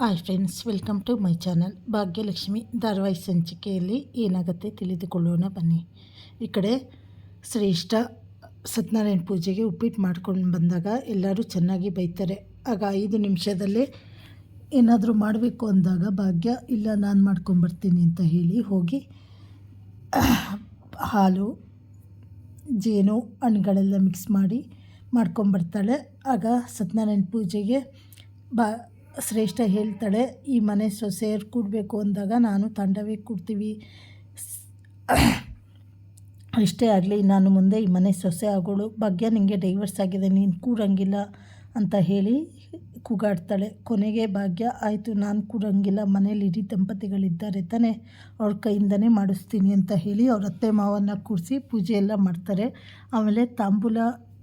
Hi friends welcome to my channel Bhagyalakshmi, ಧಾರಾವಾಹಿ ಸಂಚಿಕೆಯಲ್ಲಿ ಏನಾಗುತ್ತೆ ತಿಳಿದುಕೊಳ್ಳೋಣ ಬನ್ನಿ. ಈ ಕಡೆ ಶ್ರೇಷ್ಠ ಸತ್ಯನಾರಾಯಣ ಪೂಜೆಗೆ ಉಪ್ಪಿಟ್ಟು ಮಾಡ್ಕೊಂಡು ಬಂದಾಗ ಎಲ್ಲರೂ ಚೆನ್ನಾಗಿ ಬೈತಾರೆ. ಆಗ ಐದು ನಿಮಿಷದಲ್ಲೇ ಏನಾದರೂ ಮಾಡಬೇಕು ಅಂದಾಗ, ಭಾಗ್ಯ, ಇಲ್ಲ, ನಾನು ಮಾಡ್ಕೊಂಬರ್ತೀನಿ ಅಂತ ಹೇಳಿ ಹೋಗಿ, ಹಾಲು, ಜೇನು, ಹಣ್ಣುಗಳೆಲ್ಲ ಮಿಕ್ಸ್ ಮಾಡಿ ಮಾಡ್ಕೊಂಬರ್ತಾಳೆ ಆಗ ಸತ್ಯನಾರಾಯಣ ಪೂಜೆಗೆ ಬಾ ಶ್ರೇಷ್ಠ ಹೇಳ್ತಾಳೆ, ಈ ಮನೆ ಸೊಸೆಯರು ಕೂಡಬೇಕು ಅಂದಾಗ ನಾನು ತಂಡವೇ ಕೂಡ್ತೀವಿ. ಇಷ್ಟೇ ಆಗಲಿ, ನಾನು ಮುಂದೆ ಈ ಮನೆ ಸೊಸೆ ಆಗೋಳು. ಭಾಗ್ಯ ನಿಮಗೆ ಡೈವರ್ಸ್ ಆಗಿದೆ, ನೀನು ಕೂರಂಗಿಲ್ಲ ಅಂತ ಹೇಳಿ ಕೂಗಾಡ್ತಾಳೆ. ಕೊನೆಗೆ ಭಾಗ್ಯ, ಆಯಿತು, ನಾನು ಕೂರಂಗಿಲ್ಲ ಮನೇಲಿ ಇಡೀ ದಂಪತಿಗಳಿದ್ದಾರೆ ತಾನೇ, ಅವ್ರ ಕೈಯಿಂದನೇ ಮಾಡಿಸ್ತೀನಿ, ಅಂತ ಹೇಳಿ ಅವ್ರ ಅತ್ತೆ ಮಾವನ್ನ ಕೂರಿಸಿ ಪೂಜೆ ಎಲ್ಲ ಮಾಡ್ತಾರೆ. ಆಮೇಲೆ ತಾಂಬೂಲ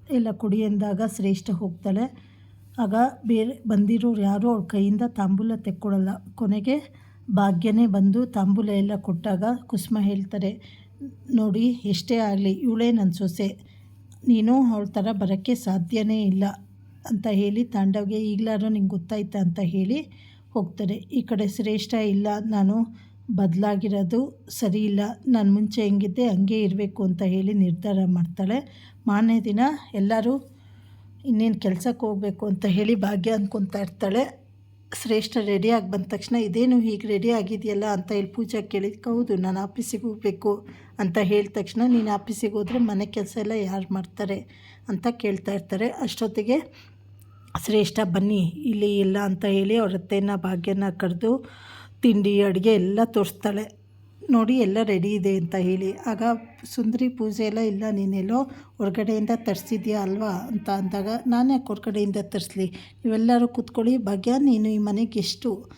ಎಲ್ಲ ಕುಡಿ ಎಂದಾಗ ಶ್ರೇಷ್ಠ ಹೋಗ್ತಾಳೆ. ಆಗ ಬೇರೆ ಬಂದಿರೋರು ಯಾರೂ ಅವ್ರ ಕೈಯಿಂದ ತಾಂಬೂಲ ತೆಕ್ಕೊಡಲ್ಲ. ಕೊನೆಗೆ ಭಾಗ್ಯನೇ ಬಂದು ತಾಂಬೂಲ ಎಲ್ಲ ಕೊಟ್ಟಾಗ ಕುಸುಮ ಹೇಳ್ತಾರೆ, ನೋಡಿ, ಎಷ್ಟೇ ಆಗಲಿ, ಇವಳೇ ನನ್ನ ಸೊಸೆ. ನೀನು ಅವಳ ಥರ ಬರೋಕ್ಕೆ ಸಾಧ್ಯನೇ ಇಲ್ಲ ಅಂತ ಹೇಳಿ ತಾಂಡವ್ಗೆ ಈಗಲಾರು ನಿಂಗೆ ಗೊತ್ತಾಯ್ತಾ ಅಂತ ಹೇಳಿ ಹೋಗ್ತಾರೆ. ಈ ಕಡೆ ಶ್ರೇಷ್ಠ ಇಲ್ಲ, ನಾನು ಬದಲಾಗಿರೋದು ಸರಿ ಇಲ್ಲ, ನಾನು ಮುಂಚೆ ಹೆಂಗಿದ್ದೆ ಹಂಗೆ ಇರಬೇಕು ಅಂತ ಹೇಳಿ ನಿರ್ಧಾರ ಮಾಡ್ತಾಳೆ. ಮಾರನೇ ದಿನ ಎಲ್ಲರೂ ಇನ್ನೇನು ಕೆಲಸಕ್ಕೆ ಹೋಗಬೇಕು ಅಂತ ಹೇಳಿ ಭಾಗ್ಯ ಅಂದ್ಕೊತಾ ಇರ್ತಾಳೆ. ಶ್ರೇಷ್ಠ ರೆಡಿಯಾಗಿ ಬಂದ ತಕ್ಷಣ ಇದೇನು ಹೀಗೆ ರೆಡಿ ಆಗಿದೆಯಲ್ಲ ಅಂತ ಹೇಳಿ ಪೂಜೆ ಕೇಳಿದ್ಕೆ ಹೌದು, ನಾನು ಆಫೀಸಿಗೆ ಹೋಗಬೇಕು ಅಂತ ಹೇಳಿದ ತಕ್ಷಣ ನೀನು ಆಫೀಸಿಗೆ ಹೋದರೆ ಮನೆ ಕೆಲಸ ಎಲ್ಲ ಯಾರು ಮಾಡ್ತಾರೆ ಅಂತ ಕೇಳ್ತಾ ಇರ್ತಾರೆ. ಅಷ್ಟೊತ್ತಿಗೆ ಶ್ರೇಷ್ಠ ಬನ್ನಿ, ಇಲ್ಲಿ ಇಲ್ಲ ಅಂತ ಹೇಳಿ ಅವ್ರ ಅತ್ತೆಯನ್ನು ಭಾಗ್ಯನ ಕರೆದು ತಿಂಡಿ ಅಡುಗೆ ಎಲ್ಲ ತೋರಿಸ್ತಾಳೆ. ನೋಡಿ ಎಲ್ಲ ರೆಡಿ ಇದೆ ಅಂತ ಹೇಳಿ. ಆಗ ಸುಂದರಿ ಪೂಜೆ ಎಲ್ಲ, ಇಲ್ಲ ನೀನೆಲ್ಲೋ ಹೊರಗಡೆಯಿಂದ ತರಿಸಿದ್ಯಾ ಅಲ್ವಾ? ಅಂತ ಅಂದಾಗ, ನಾನೇ ಹೊರಗಡೆಯಿಂದ ತರಿಸ್ಲಿ? ನೀವೆಲ್ಲರೂ ಕೂತ್ಕೊಳ್ಳಿ. ಭಾಗ್ಯ, ನೀನು ಈ ಮನೆಗೆ ಎಷ್ಟು?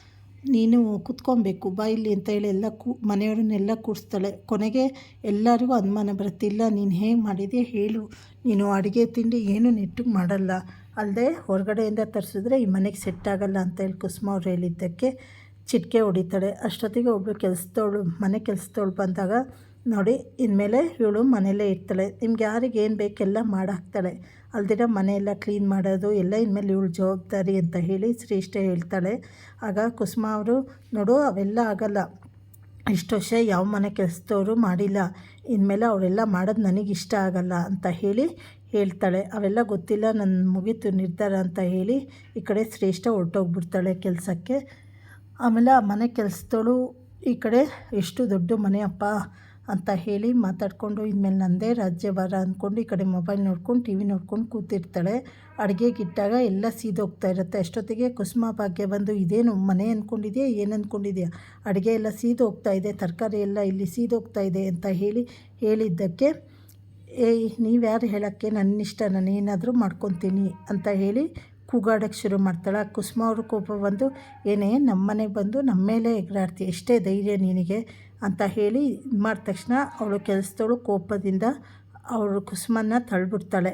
ನೀನು ಕುತ್ಕೊಬೇಕು. ಬಾ ಇಲ್ಲಿ ಅಂತ ಹೇಳಿ ಎಲ್ಲ ಕೂ, ಮನೆಯವ್ರನ್ನೆಲ್ಲ ಕೂರಿಸ್ತಾಳೆ. ಕೊನೆಗೆ, ಎಲ್ಲರಿಗೂ ಅನುಮಾನ ಬರುತ್ತಿಲ್ಲ ನೀನು ಹೇಗೆ ಮಾಡಿದೆ ಹೇಳು. ನೀನು ಅಡುಗೆ ತಿಂಡಿ ಏನು ನೆಟ್ಟಿಗೆ ಮಾಡಲ್ಲ. ಅಲ್ಲದೆ ಹೊರಗಡೆಯಿಂದ ತರಿಸಿದ್ರೆ ಈ ಮನೆಗೆ ಸೆಟ್ ಆಗಲ್ಲ ಅಂತ ಹೇಳಿ ಕುಸುಮ ಅವ್ರು ಹೇಳಿದ್ದಕ್ಕೆ ಚಿಟಿಕೆ ಹೊಡಿತಾಳೆ. ಅಷ್ಟೊತ್ತಿಗೆ ಒಬ್ಬಳು ಕೆಲಸದವಳು, ಮನೆ ಕೆಲಸದವಳು ಬಂದಾಗ ನೋಡಿ, ಇನ್ಮೇಲೆ ಇವಳು ಮನೆಯಲ್ಲೇ ಇರ್ತಾಳೆ. ನಿಮ್ಗೆ ಯಾರಿಗೆ ಏನು ಬೇಕೆಲ್ಲ ಮಾಡಾಕ್ತಾಳೆ. ಅಲ್ದಿರ ಮನೆಯೆಲ್ಲ ಕ್ಲೀನ್ ಮಾಡೋದು, ಎಲ್ಲ ಇನ್ಮೇಲೆ ಇವಳು ಜವಾಬ್ದಾರಿ ಅಂತ ಹೇಳಿ ಶ್ರೇಷ್ಠ ಹೇಳ್ತಾಳೆ. ಆಗ ಕುಸುಮ ಅವರು, ನೋಡು, ಅವೆಲ್ಲ ಆಗಲ್ಲ. ಇಷ್ಟು ವರ್ಷ ಯಾವ ಮನೆ ಕೆಲಸದವರು ಮಾಡಿಲ್ಲ. ಇನ್ಮೇಲೆ ಅವರೆಲ್ಲ ಮಾಡೋದು ನನಗೆ ಇಷ್ಟ ಆಗಲ್ಲ ಅಂತ ಹೇಳಿ ಹೇಳ್ತಾಳೆ. ಅವೆಲ್ಲ ಗೊತ್ತಿಲ್ಲ ನನ್ನ ಮುಗೀತು ನಿರ್ಧಾರ ಅಂತ ಹೇಳಿ ಈ ಕಡೆ ಶ್ರೇಷ್ಠ ಹೊರಟೋಗ್ಬಿಡ್ತಾಳೆ ಕೆಲಸಕ್ಕೆ. ಆಮೇಲೆ ಆ ಮನೆ ಕೆಲಸದವಳು ಈ ಕಡೆ ಎಷ್ಟು ದೊಡ್ಡ ಮನೆಯಪ್ಪ ಅಂತ ಹೇಳಿ ಮಾತಾಡಿಕೊಂಡು, ಇನ್ಮೇಲೆ ನಂದೇ ರಾಜ್ಯಭಾರ ಅಂದ್ಕೊಂಡು ಈ ಕಡೆ ಮೊಬೈಲ್ ನೋಡ್ಕೊಂಡು, ಟಿ ವಿ ನೋಡ್ಕೊಂಡು ಕೂತಿರ್ತಾಳೆ. ಅಡುಗೆಗಿಟ್ಟಾಗ ಎಲ್ಲ ಸೀದೋಗ್ತಾ ಇರುತ್ತೆ. ಅಷ್ಟೊತ್ತಿಗೆ ಕುಸುಮ ಭಾಗ್ಯ ಬಂದು, ಇದೇನು ಮನೆ ಅಂದ್ಕೊಂಡಿದೆಯಾ ಏನು ಅಂದ್ಕೊಂಡಿದೆಯಾ ಅಡುಗೆ ಎಲ್ಲ ಸೀದೋಗ್ತಾ ಇದೆ. ತರಕಾರಿ ಎಲ್ಲ ಇಲ್ಲಿ ಸೀದೋಗ್ತಾ ಇದೆ ಅಂತ ಹೇಳಿ ಹೇಳಿದ್ದಕ್ಕೆ, ಏಯ್, ನೀವ್ಯಾರು ಹೇಳೋಕ್ಕೆ ನನ್ನ ಇಷ್ಟ ನಾನು ಏನಾದರೂ ಮಾಡ್ಕೊತೀನಿ ಅಂತ ಹೇಳಿ ಕೂಗಾಡೋಕ್ಕೆ ಶುರು ಮಾಡ್ತಾಳೆ. ಕುಸುಮ ಅವ್ರ ಕೋಪ ಬಂದು, ಏನೇ ನಮ್ಮ ಮನೆಗೆ ಬಂದು ನಮ್ಮ ಮೇಲೆ ಎಗರಾಡ್ತಿ, ಎಷ್ಟೇ ಧೈರ್ಯ ನಿನಗೆ ಅಂತ ಹೇಳಿ ಇದು ಮಾಡಿದ ತಕ್ಷಣ ಅವಳು ಕೆಲಸದವಳು ಕೋಪದಿಂದ ಅವಳು ಕುಸುಮನ್ನ ತಳ್ಳಿಬಿಡ್ತಾಳೆ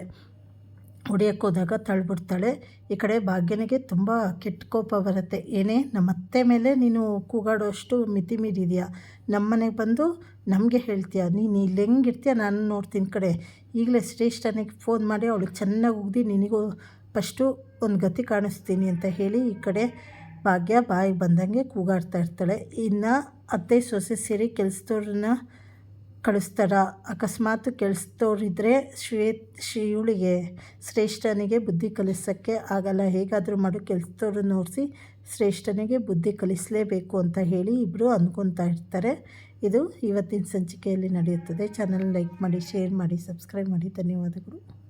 ಹೊಡಿಯೋಕ್ಕೆ ಹೋದಾಗ ತಳ್ಳಿಬಿಡ್ತಾಳೆ ಈ ಕಡೆ ಭಾಗ್ಯನಿಗೆ ತುಂಬ ಕೆಟ್ಟ ಕೋಪ ಬರುತ್ತೆ. ಏನೇ ನಮ್ಮ ಅತ್ತೆ ಮೇಲೆ ನೀನು ಕೂಗಾಡೋಷ್ಟು ಮಿತಿ ಮೀರಿದೆಯಾ? ನಮ್ಮ ಮನೆಗೆ ಬಂದು ನಮಗೆ ಹೇಳ್ತೀಯ? ನೀನು ಇಲ್ಲಿ ಹೆಂಗಿರ್ತೀಯ ನಾನು ನೋಡ್ತೀನಿ ಕಡೆ. ಈಗಲೇ ಶ್ರೇಷ್ಠನಿಗೆ ಫೋನ್ ಮಾಡಿ ಅವಳಿಗೆ ಚೆನ್ನಾಗಿ ಉಗ್ದು, ನಿನಗೂ ಫಸ್ಟು ಒಂದು ಗತಿ ಕಾಣಿಸ್ತೀನಿ ಅಂತ ಹೇಳಿ ಈ ಕಡೆ ಭಾಗ್ಯ ಬಾಯಿಗೆ ಬಂದಂಗೆ ಕೂಗಾಡ್ತಾ ಇರ್ತಾಳೆ. ಇನ್ನು ಅತ್ತೆ, ಸೊಸೆ ಸೇರಿ ಕೆಲಸದವ್ರನ್ನ ಕಳಿಸ್ತಾರ? ಅಕಸ್ಮಾತ್ ಕೆಲಸದವ್ರಿದ್ದರೆ ಶ್ವೇತ್ ಶ್ರೀಯುಳಿಗೆ, ಶ್ರೇಷ್ಠನಿಗೆ ಬುದ್ಧಿ ಕಲಿಸೋಕ್ಕೆ ಆಗಲ್ಲ. ಹೇಗಾದರೂ ಮಾಡು, ಕೆಲಸದವ್ರನ್ನ ನೋಡಿಸಿ ಶ್ರೇಷ್ಠನಿಗೆ ಬುದ್ಧಿ ಕಲಿಸಲೇಬೇಕು ಅಂತ ಹೇಳಿ ಇಬ್ಬರು ಅಂದ್ಕೊತಾ ಇರ್ತಾರೆ. ಇದು ಇವತ್ತಿನ ಸಂಚಿಕೆಯಲ್ಲಿ ನಡೆಯುತ್ತದೆ. ಚಾನಲ್ ಲೈಕ್ ಮಾಡಿ, ಶೇರ್ ಮಾಡಿ, ಸಬ್ಸ್ಕ್ರೈಬ್ ಮಾಡಿ. ಧನ್ಯವಾದಗಳು.